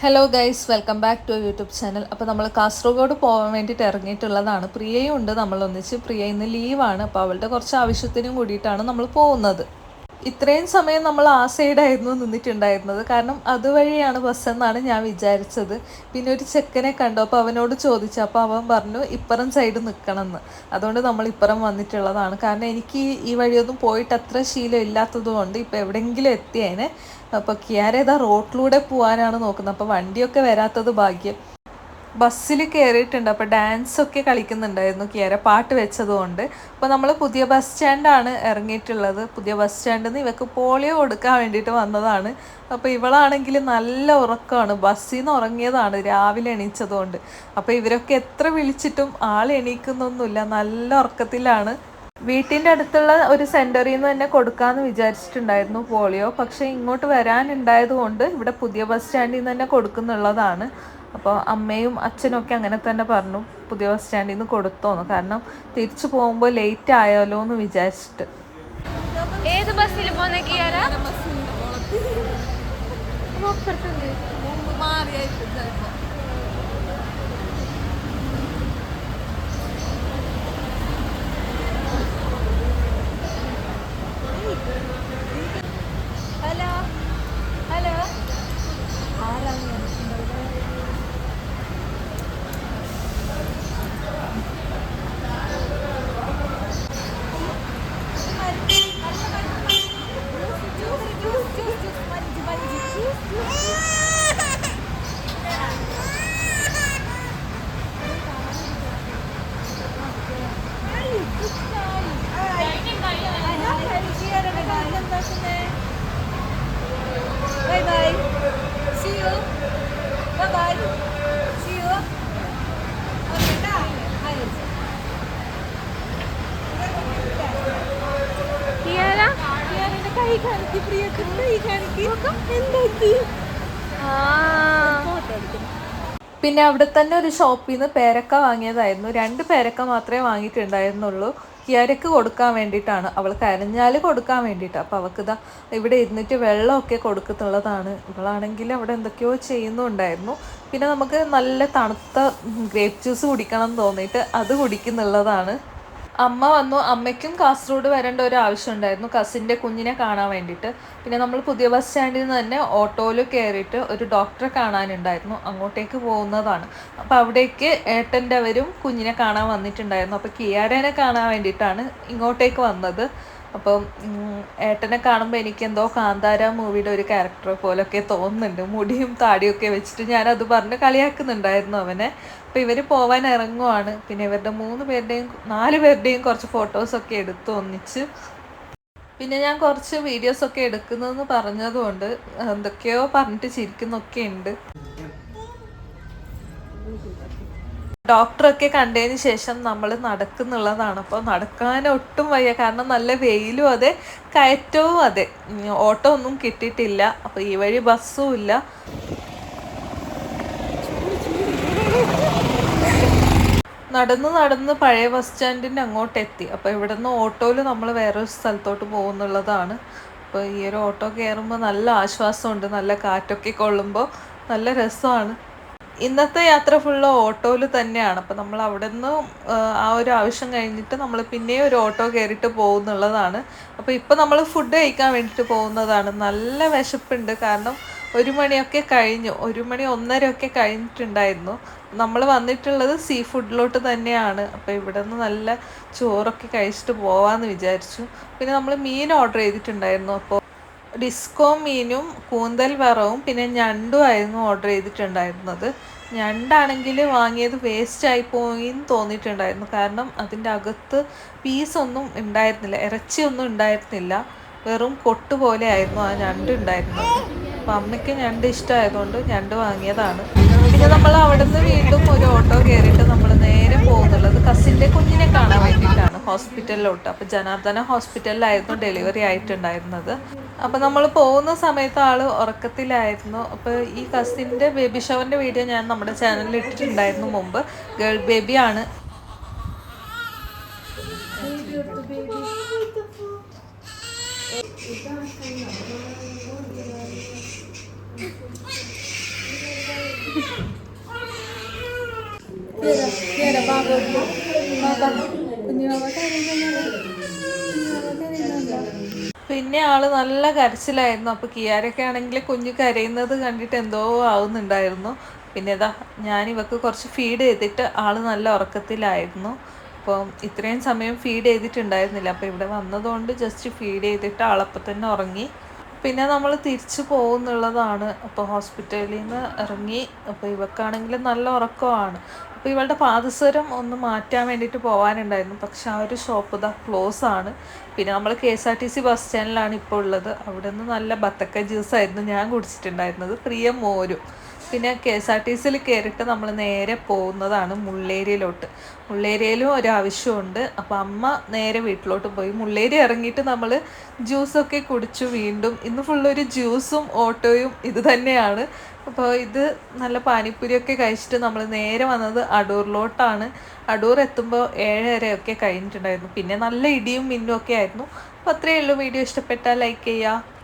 Hello guys welcome back to YouTube channel അപ്പോൾ നമ്മൾ കാസർഗോഡ് പോകാൻ വേണ്ടിയിട്ട് ഇറങ്ങിയിട്ടുള്ളതാണ്. പ്രിയയും ഉണ്ട് നമ്മൾ ഒന്നിച്ച് പ്രിയ ഇന്ന് ലീവാണ് അപ്പോൾ അവളുടെ കുറച്ച് ആവശ്യത്തിനും കൂടിയിട്ടാണ് നമ്മൾ പോകുന്നത്. ഇത്രയും സമയം നമ്മൾ ആ സൈഡായിരുന്നു നിന്നിട്ടുണ്ടായിരുന്നത്. കാരണം അതുവഴിയാണ് ബസ് എന്നാണ് ഞാൻ വിചാരിച്ചത്. പിന്നെ ഒരു ചെക്കനെ കണ്ടു. അപ്പോൾ അവനോട് ചോദിച്ചു. അപ്പോൾ അവൻ പറഞ്ഞു ഇപ്പുറം സൈഡ് നിൽക്കണമെന്ന് അതുകൊണ്ട് നമ്മൾ ഇപ്പുറം വന്നിട്ടുള്ളതാണ്. കാരണം എനിക്ക് ഈ- വഴിയൊന്നും പോയിട്ട് അത്ര ശീലം ഇല്ലാത്തതുകൊണ്ട് ഇപ്പോൾ എവിടെയെങ്കിലും എത്തിയേനെ. അപ്പോൾ കിയാരേതാ റോട്ടിലൂടെ പോകാനാണ് നോക്കുന്നത്. അപ്പോൾ വണ്ടിയൊക്കെ വരാത്തത് ഭാഗ്യം. ബസ്സിൽ കയറിയിട്ടുണ്ട് അപ്പോൾ ഡാൻസ് ഒക്കെ കളിക്കുന്നുണ്ടായിരുന്നു കിയാര പാട്ട് വെച്ചതുകൊണ്ട്. അപ്പോൾ നമ്മൾ പുതിയ ബസ് സ്റ്റാൻഡാണ് ഇറങ്ങിയിട്ടുള്ളത്. പുതിയ ബസ് സ്റ്റാൻഡിൽ നിന്ന് ഇവക്ക് പോളിയോ കൊടുക്കാൻ വേണ്ടിയിട്ട് വന്നതാണ്. അപ്പോൾ ഇവളാണെങ്കിൽ നല്ല ഉറക്കമാണ്. ബസ്സിൽ നിന്ന് ഉറങ്ങിയതാണ് രാവിലെ എണീച്ചതുകൊണ്ട്. അപ്പോൾ ഇവരൊക്കെ എത്ര വിളിച്ചിട്ടും ആൾ എണീക്കുന്നൊന്നുമില്ല. നല്ല ഉറക്കത്തിലാണ്. വീട്ടിന്റെ അടുത്തുള്ള ഒരു സെന്ററിൽ നിന്ന് തന്നെ കൊടുക്കാമെന്ന് വിചാരിച്ചിട്ടുണ്ടായിരുന്നു പോളിയോ. പക്ഷേ ഇങ്ങോട്ട് വരാനുണ്ടായത് കൊണ്ട് ഇവിടെ പുതിയ ബസ് സ്റ്റാൻഡിൽ നിന്ന് തന്നെ കൊടുക്കുന്നുള്ളതാണ്. അപ്പോൾ അമ്മയും അച്ഛനും ഒക്കെ അങ്ങനെ തന്നെ പറഞ്ഞു പുതിയ ബസ് സ്റ്റാൻഡിൽ നിന്ന് കൊടുത്തോന്ന്. കാരണം തിരിച്ചു പോകുമ്പോൾ ലേറ്റ് ആയാലോ എന്ന് വിചാരിച്ചിട്ട്. ഏത് ബസ്സിൽ പോകുന്ന കിയാര? കൈ കാണിക്ക് പ്രിയത്തിന്റെ കൈ കാണിക്ക് എന്താക്കി? ആ. പിന്നെ അവിടെ തന്നെ ഒരു ഷോപ്പിൽ നിന്ന് പേരക്ക വാങ്ങിയതായിരുന്നു. രണ്ട് പേരക്ക മാത്രമേ വാങ്ങിയിട്ടുണ്ടായിരുന്നുള്ളൂ. കിയരക്ക് കൊടുക്കാൻ വേണ്ടിയിട്ടാണ്. അവൾ കരഞ്ഞാൽ കൊടുക്കാൻ വേണ്ടിയിട്ട്. അപ്പോൾ അവൾക്ക് ഇതാ ഇവിടെ ഇരുന്നിട്ട് വെള്ളമൊക്കെ കൊടുക്കത്തുള്ളതാണ് ഇവളാണെങ്കിൽ അവിടെ എന്തൊക്കെയോ ചെയ്യുന്നുണ്ടായിരുന്നു. പിന്നെ നമുക്ക് നല്ല തണുത്ത ഗ്രേപ്പ് ജ്യൂസ് കുടിക്കണം എന്ന് തോന്നിയിട്ട് അത് കുടിക്കുന്നുള്ളതാണ്. അമ്മ വന്നു. അമ്മയ്ക്കും കാസർഗോഡ് വരേണ്ട ഒരു ആവശ്യം ഉണ്ടായിരുന്നു. കസിന്റെ കുഞ്ഞിനെ കാണാൻ വേണ്ടിയിട്ട്. പിന്നെ നമ്മൾ പുതിയ ബസ് സ്റ്റാൻഡിൽ നിന്ന് തന്നെ ഓട്ടോയിൽ കയറിയിട്ട് ഒരു ഡോക്ടറെ കാണാനുണ്ടായിരുന്നു. അങ്ങോട്ടേക്ക് പോകുന്നതാണ്. അപ്പോൾ അവിടേക്ക് ഏട്ടന്റെ അവരും കുഞ്ഞിനെ കാണാൻ വന്നിട്ടുണ്ടായിരുന്നു. അപ്പോൾ കിയാരേനെ കാണാൻ വേണ്ടിയിട്ടാണ് ഇങ്ങോട്ടേക്ക് വന്നത്. അപ്പം ഏട്ടനെ കാണുമ്പോൾ എനിക്ക് എന്തോ കാന്താര മൂവിയുടെ ഒരു ക്യാരക്ടർ പോലൊക്കെ തോന്നുന്നുണ്ട്. മുടിയും താടിയൊക്കെ വെച്ചിട്ട് ഞാനത് പറഞ്ഞ് കളിയാക്കുന്നുണ്ടായിരുന്നു അവനെ. അപ്പോൾ ഇവർ പോവാൻ ഇറങ്ങുവാണ്. പിന്നെ ഇവരുടെ മൂന്ന് പേരുടെയും നാല് പേരുടെയും കുറച്ച് ഫോട്ടോസൊക്കെ എടുത്തു ഒന്നിച്ച്. പിന്നെ ഞാൻ കുറച്ച് വീഡിയോസൊക്കെ എടുക്കുന്നതെന്ന് പറഞ്ഞതുകൊണ്ട് എന്തൊക്കെയോ പറഞ്ഞിട്ട് ചിരിക്കുന്നൊക്കെ ഉണ്ട്. ഡോക്ടറൊക്കെ കണ്ടതിന് ശേഷം നമ്മൾ നടക്കുന്നുള്ളതാണ്. അപ്പോൾ നടക്കാൻ ഒട്ടും വയ്യ. കാരണം നല്ല വെയിലും അതെ കയറ്റവും അതെ. ഓട്ടോ ഒന്നും കിട്ടിയിട്ടില്ല. അപ്പോൾ ഈ വഴി ബസ്സും ഇല്ല. നടന്ന് നടന്ന് പഴയ ബസ് സ്റ്റാൻഡിന്റെ അങ്ങോട്ട് എത്തി അപ്പോൾ ഇവിടെ നിന്ന് ഓട്ടോയിൽ നമ്മൾ വേറൊരു സ്ഥലത്തോട്ട് പോകുന്നുള്ളതാണ്. അപ്പോൾ ഈ ഒരു ഓട്ടോ കയറുമ്പോൾ നല്ല ആശ്വാസമുണ്ട്. നല്ല കാറ്റൊക്കെ കൊള്ളുമ്പോൾ നല്ല രസമാണ്. ഇന്നത്തെ യാത്ര ഫുള്ള് ഓട്ടോയിൽ തന്നെയാണ്. അപ്പം നമ്മൾ അവിടെ നിന്ന് ആ ഒരു ആവശ്യം കഴിഞ്ഞിട്ട് നമ്മൾ പിന്നെയും ഒരു ഓട്ടോ കയറിയിട്ട് പോകുന്നുള്ളതാണ്. അപ്പോൾ ഇപ്പോൾ നമ്മൾ ഫുഡ് കഴിക്കാൻ വേണ്ടിയിട്ട് പോകുന്നതാണ്. നല്ല വിശപ്പുണ്ട്. കാരണം ഒരു മണിയൊക്കെ കഴിഞ്ഞു. ഒരു മണി ഒന്നരയൊക്കെ കഴിഞ്ഞിട്ടുണ്ടായിരുന്നു. നമ്മൾ വന്നിട്ടുള്ളത് സീ ഫുഡിലോട്ട് തന്നെയാണ്. അപ്പോൾ ഇവിടെ നിന്ന് നല്ല ചോറൊക്കെ കഴിച്ചിട്ട് പോവാമെന്ന് വിചാരിച്ചു. പിന്നെ നമ്മൾ മീൻ ഓർഡർ ചെയ്തിട്ടുണ്ടായിരുന്നു. അപ്പോൾ ഡിസ്കോ മീനും കൂന്തൽ വറവും പിന്നെ ഞണ്ടും ആയിരുന്നു ഓർഡർ ചെയ്തിട്ടുണ്ടായിരുന്നത്. ഞണ്ടാണെങ്കിൽ വാങ്ങിയത് വേസ്റ്റ് ആയി പോയി എന്ന് തോന്നിയിട്ടുണ്ടായിരുന്നു. കാരണം അതിന്റെ അകത്ത് പീസൊന്നും ഉണ്ടായിരുന്നില്ല ഇറച്ചിയൊന്നും ഉണ്ടായിരുന്നില്ല. വെറും കൊട്ട് പോലെ ആയിരുന്നു ആ ഞണ്ട് ഉണ്ടായിരുന്നത് അപ്പം അമ്മയ്ക്ക് ഞണ്ട് ഇഷ്ടമായതുകൊണ്ട് ഞണ്ട് വാങ്ങിയതാണ്. പിന്നെ നമ്മൾ അവിടെ നിന്ന് വീണ്ടും ഒരു ഓട്ടോ കയറിയിട്ട് നമ്മൾ നേരെ പോകുന്നുള്ളത് കസിന്റെ കുഞ്ഞിനെ കാണാൻ വേണ്ടിയിട്ടാണ് ഹോസ്പിറ്റലിലോട്ട്. അപ്പോൾ ജനാർദ്ദന ഹോസ്പിറ്റലിലായിരുന്നു ഡെലിവറി ആയിട്ടുണ്ടായിരുന്നത്. അപ്പോൾ നമ്മൾ പോകുന്ന സമയത്ത് ആൾ ഉറക്കത്തിലായിരുന്നു. അപ്പോൾ ഈ കസിന്റെ ബേബി ഷവറിന്റെ വീഡിയോ ഞാൻ നമ്മുടെ ചാനലിൽ ഇട്ടിട്ടുണ്ടായിരുന്നു മുമ്പ്. ഗേൾ ബേബിയാണ്. Kiara, പിന്നെ ആൾ നല്ല കരച്ചിലായിരുന്നു. അപ്പോൾ കിയാരൊക്കെ ആണെങ്കിൽ കുഞ്ഞു കരയുന്നത് കണ്ടിട്ട് എന്തോ ആവുന്നുണ്ടായിരുന്നു. പിന്നെ ഇതാ ഞാൻ ഇവക്ക് കുറച്ച് ഫീഡ് ചെയ്തിട്ട് ആൾ നല്ല ഉറക്കത്തിലായിരുന്നു. അപ്പം ഇത്രയും സമയം ഫീഡ് ചെയ്തിട്ടുണ്ടായിരുന്നില്ല. അപ്പോൾ ഇവിടെ വന്നതുകൊണ്ട് ജസ്റ്റ് ഫീഡ് ചെയ്തിട്ട് ആളപ്പം തന്നെ ഉറങ്ങി. പിന്നെ നമ്മൾ തിരിച്ചു പോകുന്നുള്ളതാണ് അപ്പോൾ ഹോസ്പിറ്റലിൽ നിന്ന് ഇറങ്ങി. അപ്പോൾ ഇവക്കാണെങ്കിൽ നല്ല ഉറക്കമാണ്. അപ്പോൾ ഇവളുടെ പാദസരം ഒന്ന് മാറ്റാൻ വേണ്ടിയിട്ട് പോകാനുണ്ടായിരുന്നു. പക്ഷെ ആ ഒരു ഷോപ്പ് ഇതാ ക്ലോസ് ആണ്. പിന്നെ നമ്മൾ K S R T C bus സ്റ്റാൻഡിലാണ് ഇപ്പോൾ ഉള്ളത്. അവിടെ നിന്ന് നല്ല ബത്തക്ക ജ്യൂസായിരുന്നു ഞാൻ കുടിച്ചിട്ടുണ്ടായിരുന്നത്. പ്രിയ മോരും. പിന്നെ കെ എസ് ആർ ടി സിയിൽ കയറിയിട്ട് നമ്മൾ നേരെ പോകുന്നതാണ് മുള്ളേരിയിലോട്ട്. മുള്ളേരിയയിലും ഒരാവശ്യമുണ്ട് അപ്പോൾ അമ്മ നേരെ വീട്ടിലോട്ട് പോയി. മുള്ളേരി ഇറങ്ങിയിട്ട് നമ്മൾ ജ്യൂസൊക്കെ കുടിച്ചു വീണ്ടും. ഇന്ന് ഫുള്ളൊരു ജ്യൂസും ഓട്ടോയും ഇത് തന്നെയാണ്. അപ്പോൾ ഇത് നല്ല പാനിപ്പൂരിയൊക്കെ കഴിച്ചിട്ട് നമ്മൾ നേരെ വന്നത് അടൂറിലോട്ടാണ്. അടൂർ എത്തുമ്പോൾ ഏഴരയൊക്കെ കഴിഞ്ഞിട്ടുണ്ടായിരുന്നു. പിന്നെ നല്ല ഇടിയും മിന്നും ഒക്കെ ആയിരുന്നു. അപ്പോൾ അത്രയേ ഉള്ളൂ. വീഡിയോ ഇഷ്ടപ്പെട്ടാൽ ലൈക്ക് ചെയ്യുക.